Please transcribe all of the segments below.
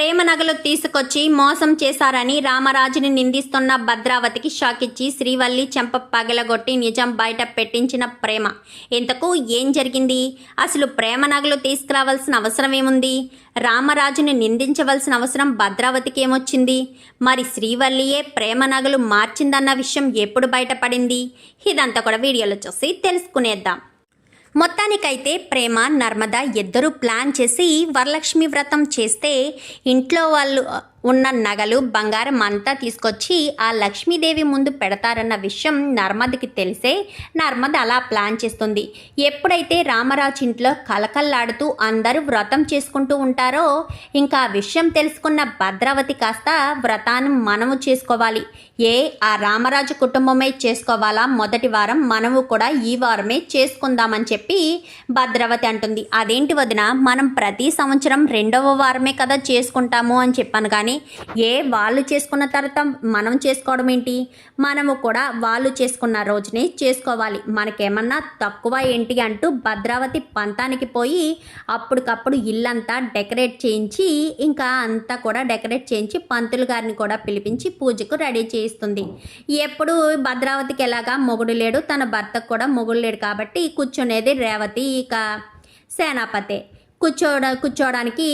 ప్రేమ నగలు తీసుకొచ్చి మోసం చేశారని రామరాజుని నిందిస్తున్న భద్రావతికి షాక్ ఇచ్చి శ్రీవల్లి చెంప పగలగొట్టి నిజం బయట పెట్టించిన ప్రేమ. ఇంతకు ఏం జరిగింది? అసలు ప్రేమ నగలు తీసుకురావాల్సిన అవసరం ఏముంది? రామరాజుని నిందించవలసిన అవసరం భద్రావతికి ఏమొచ్చింది మరి శ్రీవల్లియే ప్రేమ నగలు మార్చిందన్న విషయం ఎప్పుడు బయటపడింది? ఇదంతా కూడా వీడియోలో చూసి తెలుసుకునేద్దాం. మొత్తానికైతే ప్రేమ నర్మద ఇద్దరు ప్లాన్ చేసి వరలక్ష్మి వ్రతం చేస్తే ఇంట్లో వాళ్ళు ఉన్న నగలు బంగారం అంతా తీసుకొచ్చి ఆ లక్ష్మీదేవి ముందు పెడతారన్న విషయం నర్మదకి తెలిసే నర్మద అలా ప్లాన్ చేస్తుంది. ఎప్పుడైతే రామరాజు ఇంట్లో కలకల్లాడుతూ అందరూ వ్రతం చేసుకుంటూ ఉంటారో ఇంకా ఆ విషయం తెలుసుకున్న భద్రావతి కాస్త వ్రతాన్ని మనము చేసుకోవాలి. ఏ ఆ రామరాజు కుటుంబమే చేసుకోవాలా? మొదటి వారం మనము కూడా ఈ వారమే చేసుకుందామని చెప్పి భద్రావతి అంటుంది. అదేంటి వదిన మనం ప్రతి సంవత్సరం రెండవ వారమే కదా చేసుకుంటాము అని చెప్పాను కానీ ఏ వాళ్ళు చేసుకున్న తర్వాత మనం చేసుకోవడం ఏంటి? మనము కూడా వాళ్ళు చేసుకున్న రోజునే చేసుకోవాలి. మనకేమన్నా తక్కువ ఏంటి అంటూ భద్రావతి పంతానికి పోయి అప్పటికప్పుడు ఇల్లంతా డెకరేట్ చేయించి ఇంకా అంతా కూడా డెకరేట్ చేయించి పంతులు గారిని కూడా పిలిపించి పూజకు రెడీ చేయిస్తుంది. ఎప్పుడు భద్రావతికి ఎలాగా మొగుడు లేడు తన భర్తకు కూడా మొగుడు లేడు కాబట్టి కూర్చునేది రేవతి ఇక సేనాపతే. కూర్చోడ కూర్చోవడానికి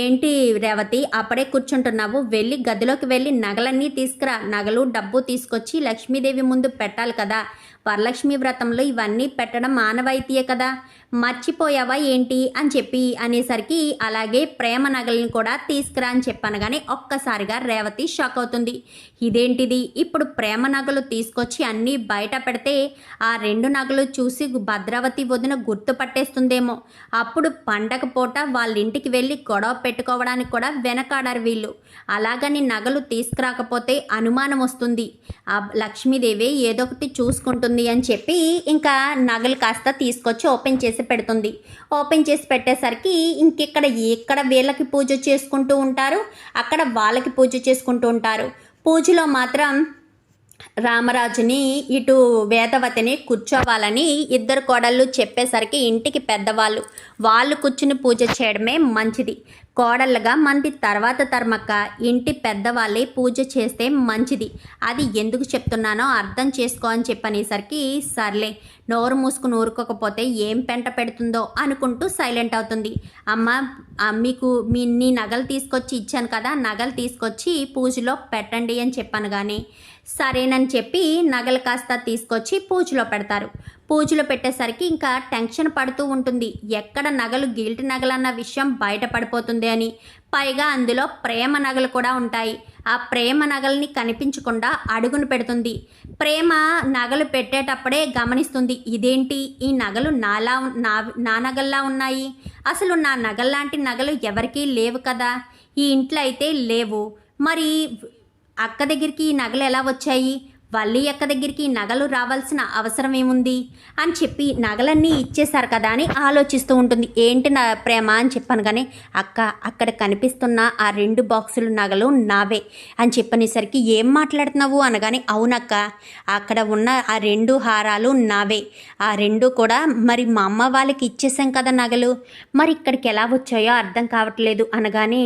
ఏంటి రేవతి? అప్పుడే కూర్చుంటున్నావు. వెళ్ళి గదిలోకి వెళ్ళి నగలన్నీ తీసుకురా. నగలు డబ్బు తీసుకొచ్చి లక్ష్మీదేవి ముందు పెట్టాలి కదా. వరలక్ష్మి వ్రతంలో ఇవన్నీ పెట్టడం మానవాయితీయే కదా. మర్చిపోయావా ఏంటి అని చెప్పి అనేసరికి అలాగే ప్రేమ నగలను కూడా తీసుకురా అని చెప్పాను కానీ ఒక్కసారిగా రేవతి షాక్ అవుతుంది. ఇదేంటిది? ఇప్పుడు ప్రేమ నగలు తీసుకొచ్చి అన్నీ బయట పెడితే ఆ రెండు నగలు చూసి భద్రావతి వదిన గుర్తుపట్టేస్తుందేమో అప్పుడు పండగ పూట వాళ్ళ ఇంటికి వెళ్ళి గొడవ పెట్టుకోవడానికి కూడా వెనకాడారు వీళ్ళు. అలాగని నగలు తీసుకురాకపోతే అనుమానం వస్తుంది. ఆ లక్ష్మీదేవి ఏదో ఒకటి చూసుకుంటుంది అని చెప్పి ఇంకా నగలు కాస్త తీసుకొచ్చి ఓపెన్ చేసి పెడుతుంది. ఓపెన్ చేసి పెట్టేసరికి ఇంకెక్కడ ఎక్కడ వీళ్ళకి పూజ చేసుకుంటూ ఉంటారు అక్కడ వాళ్ళకి పూజ చేసుకుంటూ ఉంటారు. పూజలో మాత్రం రామరాజుని ఇటు వేదవతిని కూర్చోవాలని ఇద్దరు కోడళ్ళు చెప్పేసరికి ఇంటికి పెద్దవాళ్ళు. వాళ్ళు కూర్చుని పూజ చేయడమే మంచిది. కోడళ్ళగా మంది తర్వాత తర్మక్క ఇంటి పెద్దవాళ్ళే పూజ చేస్తే మంచిది. అది ఎందుకు చెప్తున్నానో అర్థం చేసుకో అని చెప్పనేసరికి సర్లే నోరు మూసుకుని ఊరుకోకపోతే ఏం పెంట పెడుతుందో అనుకుంటూ సైలెంట్ అవుతుంది. అమ్మ మీకు మీ నీ నగలు తీసుకొచ్చి ఇచ్చాను కదా నగలు తీసుకొచ్చి పూజలో పెట్టండి అని చెప్పాను కానీ సరేనని చెప్పి నగలు కాస్త తీసుకొచ్చి పూజలో పెడతారు. పూజలో పెట్టేసరికి ఇంకా టెన్షన్ పడుతూ ఉంటుంది. ఎక్కడ నగలు గిల్ట్ నగలన్న విషయం బయటపడిపోతుంది అని. పైగా అందులో ప్రేమ నగలు కూడా ఉంటాయి. ఆ ప్రేమ నగల్ని కనిపించకుండా అడుగును పెడుతుంది. ప్రేమ నగలు పెట్టేటప్పుడే గమనిస్తుంది ఇదేంటి? ఈ నగలు నాలా నా నా నగల్లా ఉన్నాయి? అసలు నా నగల్లాంటి నగలు ఎవరికీ లేవు కదా? ఈ ఇంట్లో అయితే లేవు. మరి అక్క దగ్గరికి ఈ నగలు ఎలా వచ్చాయి? వల్లి అక్క దగ్గరికి నగలు రావాల్సిన అవసరం ఏముంది అని చెప్పి నగలన్నీ ఇచ్చేశారు కదా అని ఆలోచిస్తూ ఉంటుంది. ఏంటి నా ప్రేమ అని చెప్పాను కానీ అక్క అక్కడ కనిపిస్తున్న ఆ రెండు బాక్సులు నగలు నావే అని చెప్పనేసరికి ఏం మాట్లాడుతున్నావు అనగానే అవునక్క అక్కడ ఉన్న ఆ రెండు హారాలు నావే. ఆ రెండు కూడా మరి మా అమ్మ వాళ్ళకి ఇచ్చేసాం కదా నగలు. మరి ఇక్కడికి ఎలా వచ్చాయో అర్థం కావట్లేదు అనగానే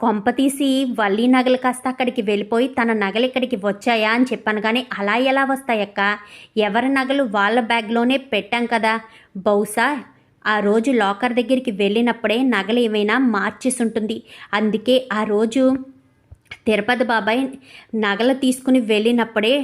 కొంప తీసి వల్లి నగలు కాస్త అక్కడికి వెళ్ళిపోయి తన నగలు ఇక్కడికి వచ్చాయా అని చెప్పాను కానీ అలా ఎలా వస్తాయక్క? ఎవరి నగలు వాళ్ళ బ్యాగ్లోనే పెట్టాం కదా. బహుశా ఆ రోజు లాకర్ దగ్గరికి వెళ్ళినప్పుడే నగలు ఏమైనా మార్చేసి ఉంటుంది అందుకే ఆ రోజు తిరుపతి బాబాయ్ నగలు తీసుకుని వెళ్ళినప్పుడే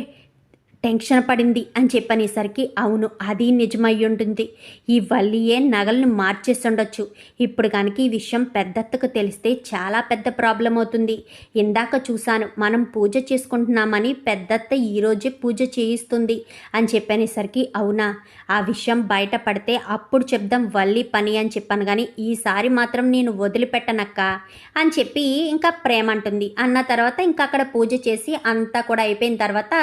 టెన్షన్ పడింది అని చెప్పనేసరికి అవును అది నిజమై ఉంటుంది ఈ వల్లియే నగల్ని మార్చేస్తుండొచ్చు ఇప్పుడు కనుక ఈ విషయం పెద్దత్తకు తెలిస్తే చాలా పెద్ద ప్రాబ్లం అవుతుంది. ఇందాక చూశాను మనం పూజ చేసుకుంటున్నామని పెద్దత్త ఈరోజే పూజ చేయిస్తుంది అని చెప్పనేసరికి అవునా? ఆ విషయం బయటపడితే అప్పుడు చెప్దాం వల్లి పని అని చెప్పాను కానీ ఈసారి మాత్రం నేను వదిలిపెట్టనక్క అని చెప్పి ఇంకా ప్రేమ అంటుంది. అన్న తర్వాత ఇంకా అక్కడ పూజ చేసి అంతా కూడా అయిపోయిన తర్వాత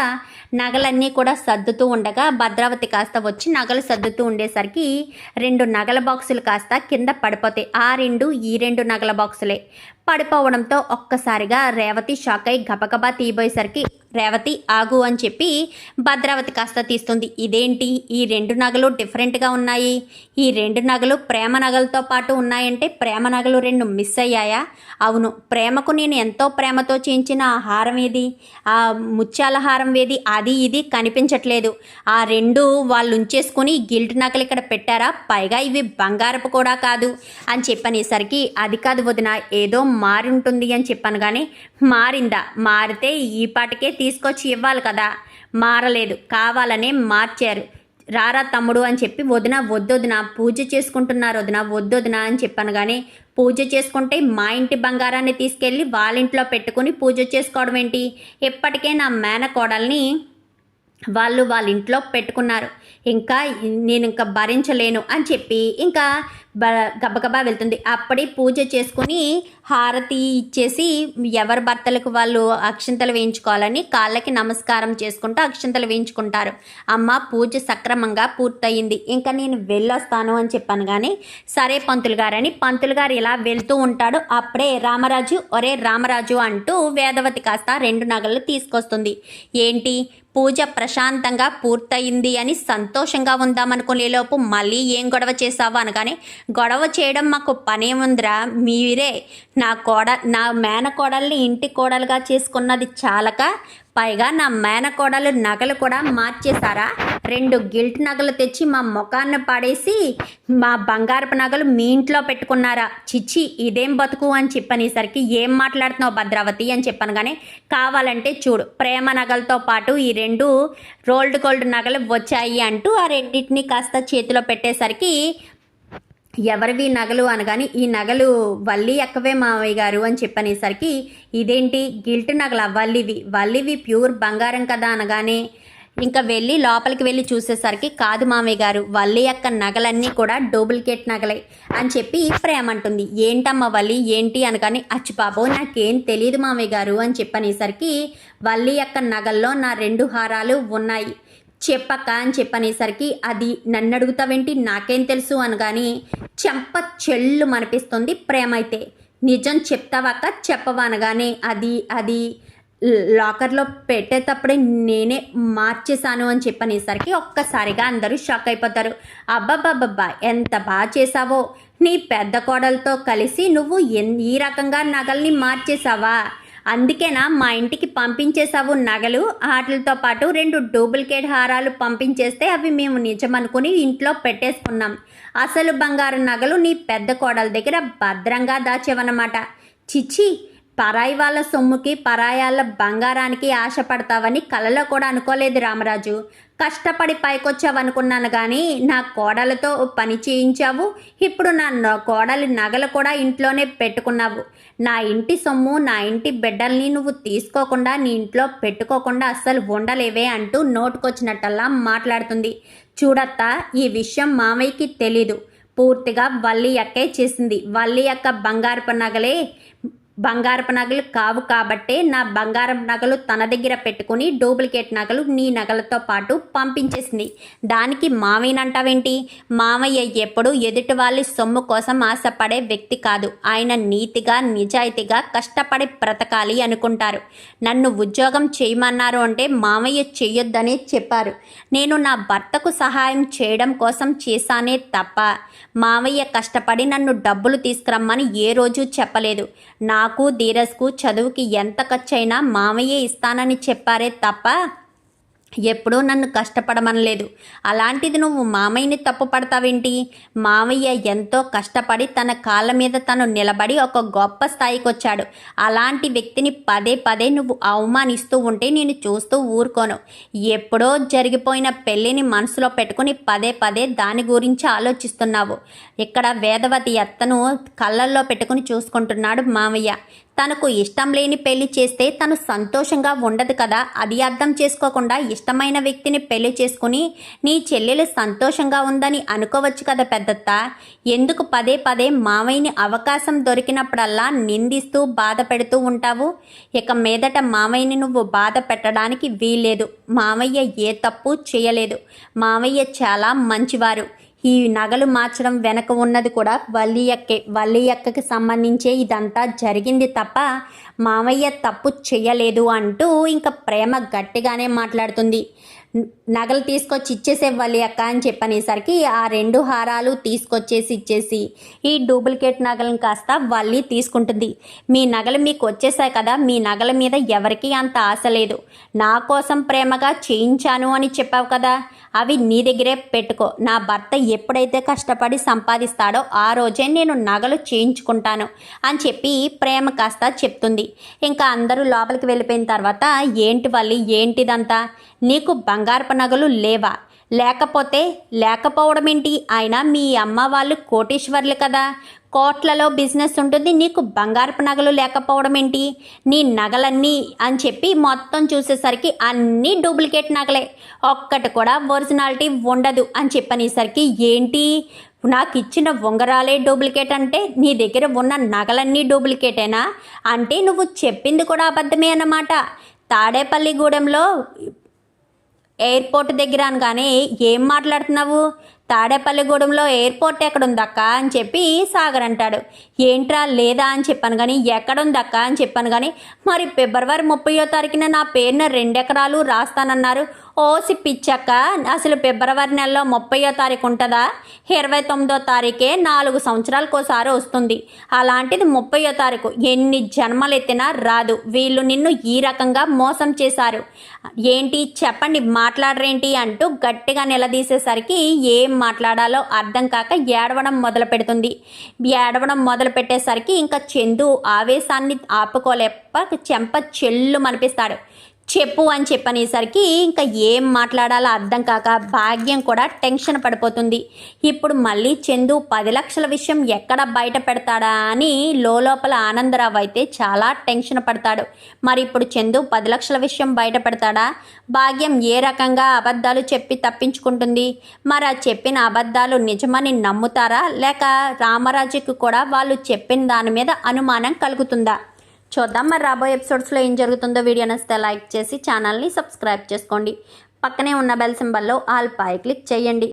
నగల నగలన్నీ కూడా సర్దుతూ ఉండగా భద్రావతి కాస్త వచ్చి నగలు సర్దుతూ ఉండేసరికి రెండు నగల బాక్సులు కాస్త కింద పడిపోతాయి. ఆ రెండు ఈ రెండు నగల బాక్సులే. పడిపోవడంతో ఒక్కసారిగా రేవతి షాక్ అయి గబగబా తీయబోయేసరికి రేవతి ఆగు అని చెప్పి భద్రావతి కాస్త తీస్తుంది. ఇదేంటి? ఈ రెండు నగలు డిఫరెంట్గా ఉన్నాయి? ఈ రెండు నగలు ప్రేమ నగలతో పాటు ఉన్నాయంటే ప్రేమ నగలు రెండు మిస్ అయ్యాయా? అవును ప్రేమకు నేను ఎంతో ప్రేమతో చేయించిన ఆ హారం ఏది? ఆ ముత్యాల హారం ఏది? అది ఇది కనిపించట్లేదు. ఆ రెండు వాళ్ళు ఉంచేసుకుని గిల్ట్ నగలు ఇక్కడ పెట్టారా? పైగా ఇవి బంగారపు కూడా కాదు అని చెప్పనేసరికి అది కాదు వదిన ఏదో మారి ఉంటుంది అని చెప్పాను కానీ మారిందా? మారితే ఈ పాటికే తీసుకొచ్చి ఇవ్వాలి కదా. మారలేదు. కావాలనే మార్చారు. రారా తమ్ముడు అని చెప్పి వదిన వద్దొదిన పూజ చేసుకుంటున్నారు వదిన వద్దొదిన అని చెప్పాను కానీ పూజ చేసుకుంటే మా ఇంటి బంగారాన్ని తీసుకెళ్ళి వాళ్ళ ఇంట్లో పెట్టుకుని పూజ చేసుకోవడం ఏంటి? ఎప్పటికే నా మేనకోడల్ని వాళ్ళు వాళ్ళ ఇంట్లో పెట్టుకున్నారు. ఇంకా నేను ఇంకా భరించలేను అని చెప్పి ఇంకా బ గబగబా వెళ్తుంది. అప్పుడే పూజ చేసుకుని హారతి ఇచ్చేసి ఎవరి భర్తలకు వాళ్ళు అక్షింతలు వేయించుకోవాలని కాళ్ళకి నమస్కారం చేసుకుంటూ అక్షింతలు వేయించుకుంటారు. అమ్మ పూజ సక్రమంగా పూర్తయింది. ఇంకా నేను వెళ్ళొస్తాను అని చెప్పాను కానీ సరే పంతులు గారని పంతులు గారు ఇలా వెళ్తూ ఉంటాడు. అప్పుడే రామరాజు ఒరే రామరాజు అంటూ వేదవతి కాస్త రెండు నగలు తీసుకొస్తుంది. ఏంటి? పూజ ప్రశాంతంగా పూర్తయింది అని సంతోషంగా ఉందామనుకునేలోపు మళ్ళీ ఏం గొడవ చేసావు అనగానే గొడవ చేయడం మాకు పనేముందిరా? మీరే నా కోడ నా మేనకోడల్ని ఇంటి కోడలుగా చేసుకున్నది చాలక పైగా నా మేనకోడలు నగలు కూడా మార్చేశారా? రెండు గిల్ట్ నగలు తెచ్చి మా ముఖాన్ని పాడేసి మా బంగారపు నగలు మీ ఇంట్లో పెట్టుకున్నారా? చిచ్చి ఇదేం బతుకు అని చెప్పనేసరికి ఏం మాట్లాడుతున్నావు భద్రావతి అని చెప్పాను కానీ కావాలంటే చూడు ప్రేమ నగలతో పాటు ఈ రెండు రోల్డ్ గోల్డ్ నగలు వచ్చాయి అంటూ ఆ రెండింటిని కాస్త చేతిలో పెట్టేసరికి ఎవరివి నగలు అనగాని ఈ నగలు వల్లి ఎక్కవే మావయ్య గారు అని చెప్పనేసరికి ఇదేంటి? గిల్ట్ నగల? వల్లివి. వల్లివి ప్యూర్ బంగారం కదా అనగానే ఇంకా వెళ్ళి లోపలికి వెళ్ళి చూసేసరికి కాదు మామయ్య గారు వల్లి యొక్క నగలన్నీ కూడా డూప్లికేట్ నగలే అని చెప్పి ప్రేమ అంటుంది. ఏంటమ్మ వల్లి? ఏంటి అనగానే అచ్చి బాబో నాకేం తెలియదు మామయ్య గారు అని చెప్పనేసరికి వల్లి యొక్క నగల్లో నా రెండు హారాలు ఉన్నాయి. చెప్పక్క అని చెప్పనేసరికి అది నన్ను అడుగుతావేంటి నాకేం తెలుసు అనగాని చెంప చెల్లు మనిపిస్తుంది ప్రేమ అయితే నిజం చెప్తావాక చెప్పవా అనగానే అది అది లాకర్లో పెట్టేటప్పుడే నేనే మార్చేశాను అని చెప్పనేసరికి ఒక్కసారిగా అందరూ షాక్ అయిపోతారు. అబ్బబ్బబ్బబ్బా ఎంత బాగా చేసావో నీ పెద్ద కోడలతో కలిసి నువ్వు ఎన్ ఈ రకంగా నగల్ని మార్చేసావా అందుకేనా మా ఇంటికి పంపించేసావు నగలు వాటితో పాటు రెండు డూప్లికేట్ హారాలు పంపించేస్తే అవి మేము నిజమనుకుని ఇంట్లో పెట్టేసుకున్నాం. అసలు బంగారు నగలు నీ పెద్ద కోడల దగ్గర భద్రంగా దాచేవన్నమాట. చిచ్చి పరాయి వాళ్ళ సొమ్ముకి పరాయాల బంగారానికి ఆశపడతావని కలలో కూడా అనుకోలేదు రామరాజు. కష్టపడి పైకొచ్చావనుకున్నాను కానీ నా కోడలతో పని చేయించావు. ఇప్పుడు నా కోడలి నగలు కూడా ఇంట్లోనే పెట్టుకున్నావు. నా ఇంటి సొమ్ము నా ఇంటి బిడ్డల్ని నువ్వు తీసుకోకుండా నీ ఇంట్లో పెట్టుకోకుండా అస్సలు ఉండలేవే అంటూ నోటుకొచ్చినట్టల్లా మాట్లాడుతుంది. చూడత్తా ఈ విషయం మామయ్యకి తెలీదు. పూర్తిగా వల్లి అక్కే చేసింది. వల్లి యొక్క బంగారపు నగలే బంగారపు నగలు కావు కాబట్టే నా బంగారం నగలు తన దగ్గర పెట్టుకుని డూప్లికేట్ నగలు నీ నగలతో పాటు పంపించేసింది. దానికి మావయ్యనంటావేంటి మావయ్య ఎప్పుడు ఎదుటి వాళ్ళ సొమ్ము కోసం ఆశపడే వ్యక్తి కాదు. ఆయన నీతిగా నిజాయితీగా కష్టపడి బ్రతకాలి అనుకుంటారు. నన్ను ఉద్యోగం చేయమన్నారు అంటే మామయ్య చెయ్యొద్దని చెప్పారు. నేను నా భర్తకు సహాయం చేయడం కోసం చేశానే తప్ప మామయ్య కష్టపడి నన్ను డబ్బులు తీసుకురమ్మని ఏ రోజు చెప్పలేదు. నాకు ధీరజ్కు చదువుకి ఎంత ఖర్చైనా మామయ్య ఇస్తానని చెప్పారే తప్ప ఎప్పుడూ నన్ను కష్టపడమనలేదు. అలాంటిది నువ్వు మామయ్యని తప్పు పడతావేంటి? మామయ్య ఎంతో కష్టపడి తన కాళ్ళ మీద తను నిలబడి ఒక గొప్ప స్థాయికి వచ్చాడు అలాంటి వ్యక్తిని పదే పదే నువ్వు అవమానిస్తూ ఉంటే నేను చూస్తూ ఊరుకోను. ఎప్పుడో జరిగిపోయిన పెళ్ళిని మనసులో పెట్టుకుని పదే పదే దాని గురించి ఆలోచిస్తున్నావు. ఇక్కడ వేదవతి అత్తను కళ్ళల్లో పెట్టుకుని చూసుకుంటున్నాడు మామయ్య. తనకు ఇష్టం లేని పెళ్ళి చేస్తే తను సంతోషంగా ఉండదు కదా. అది అర్థం చేసుకోకుండా ఇష్టమైన వ్యక్తిని పెళ్ళి చేసుకుని నీ చెల్లెలు సంతోషంగా ఉందని అనుకోవచ్చు కదా పెద్దత్త. ఎందుకు పదే పదే మావయ్యని అవకాశం దొరికినప్పుడల్లా నిందిస్తూ బాధ పెడుతూ ఉంటావు? ఇక మీదట మావయ్యని నువ్వు బాధ పెట్టడానికి వీల్లేదు. మావయ్య ఏ తప్పు చేయలేదు. మావయ్య చాలా మంచివారు. ఈ నగలు మార్చడం వెనక ఉన్నది కూడా వల్లి అక్కే సంబంధించే ఇదంతా జరిగింది తప్ప మామయ్య తప్పు చేయలేదు అంటూ ఇంకా ప్రేమ గట్టిగానే మాట్లాడుతుంది. నగలు తీసుకొచ్చి ఇచ్చేసే వల్లి అక్క అని చెప్పనేసరికి ఆ రెండు హారాలు తీసుకొచ్చేసి ఇచ్చేసి ఈ డూప్లికేట్ నగలను కాస్త వల్లి తీసుకుంటుంది. మీ నగలు మీకు వచ్చేసాయి కదా మీ నగల మీద ఎవరికీ అంత ఆశ లేదు. నా కోసం ప్రేమగా చేయించాను అని చెప్పావు కదా అవి నీ దగ్గరే పెట్టుకో. నా భర్త ఎప్పుడైతే కష్టపడి సంపాదిస్తాడో ఆ రోజే నేను నగలు చేయించుకుంటాను అని చెప్పి ప్రేమ కాస్త చెప్తుంది. ఇంకా అందరూ లోపలికి వెళ్ళిపోయిన తర్వాత ఏంటి వల్లి ఏంటిదంతా? నీకు బంగారపు నగలు లేవా? లేకపోతే లేకపోవడం ఏంటి అయినా మీ అమ్మ వాళ్ళు కోటీశ్వర్లు కదా. కోట్లలో బిజినెస్ ఉంటుంది నీకు బంగారపు నగలు లేకపోవడం ఏంటి నీ నగలన్నీ అని చెప్పి మొత్తం చూసేసరికి అన్నీ డూప్లికేట్ నగలే. ఒక్కటి కూడా ఒరిజినాలిటీ ఉండదు అని చెప్పనేసరికి ఏంటి? నాకు ఇచ్చిన ఉంగరాలే డూప్లికేట్ అంటే నీ దగ్గర ఉన్న నగలన్నీ డూప్లికేటేనా? అంటే నువ్వు చెప్పింది కూడా అబద్ధమే అన్నమాట. తాడేపల్లిగూడెంలో ఎయిర్పోర్ట్ దగ్గర అనగానే ఏం మాట్లాడుతున్నావు? తాడేపల్లిగూడెంలో ఎయిర్పోర్ట్ ఎక్కడుందక్క అని చెప్పి సాగర్ అంటాడు. ఏంట్రా లేదా అని చెప్పాను కానీ ఎక్కడుందక్క అని చెప్పాను కానీ మరి ఫిబ్రవరి ముప్పయో తారీఖున నా పేరున రెండెకరాలు రాస్తానన్నారు. ఓసి పిచ్చక్క అసలు ఫిబ్రవరి నెలలో ముప్పయో తారీఖు ఉంటుందా? ఇరవై తొమ్మిదో తారీఖే నాలుగు సంవత్సరాలకు ఒకసారి వస్తుంది. అలాంటిది ముప్పయో తారీఖు ఎన్ని జన్మలు ఎత్తినా రాదు. వీళ్ళు నిన్ను ఈ రకంగా మోసం చేశారు. ఏంటి? చెప్పండి మాట్లాడరేంటి? అంటూ గట్టిగా నిలదీసేసరికి ఏం మాట్లాడాలో అర్థం కాక ఏడవడం మొదలు పెడుతుంది ఏడవడం మొదలు పెట్టేసరికి ఇంకా చందు ఆవేశాన్ని ఆపుకోలేక చెంప చెల్లు మనిపిస్తాడు చెప్పు అని చెప్పనేసరికి ఇంకా ఏం మాట్లాడాలో అర్థం కాక భాగ్యం కూడా టెన్షన్ పడిపోతుంది. ఇప్పుడు మళ్ళీ చందు పది లక్షల విషయం ఎక్కడ బయట పెడతాడా అని లోపల ఆనందరావు అయితే చాలా టెన్షన్ పడతాడు. మరి ఇప్పుడు చందు పది లక్షల విషయం బయట పెడతాడా? భాగ్యం ఏ రకంగా అబద్ధాలు చెప్పి తప్పించుకుంటుంది? మరి ఆ చెప్పిన అబద్ధాలు నిజమని నమ్ముతారా? లేక రామరాజుకి కూడా వాళ్ళు చెప్పిన దాని మీద అనుమానం కలుగుతుందా? చూద్దాం. మరి రాబోయే ఎపిసోడ్స్లో ఏం జరుగుతుందో వీడియో నచ్చితే లైక్ చేసి ఛానల్ని సబ్స్క్రైబ్ చేసుకోండి. పక్కనే ఉన్న బెల్ సింబల్లో ఆల్ పై క్లిక్ చేయండి.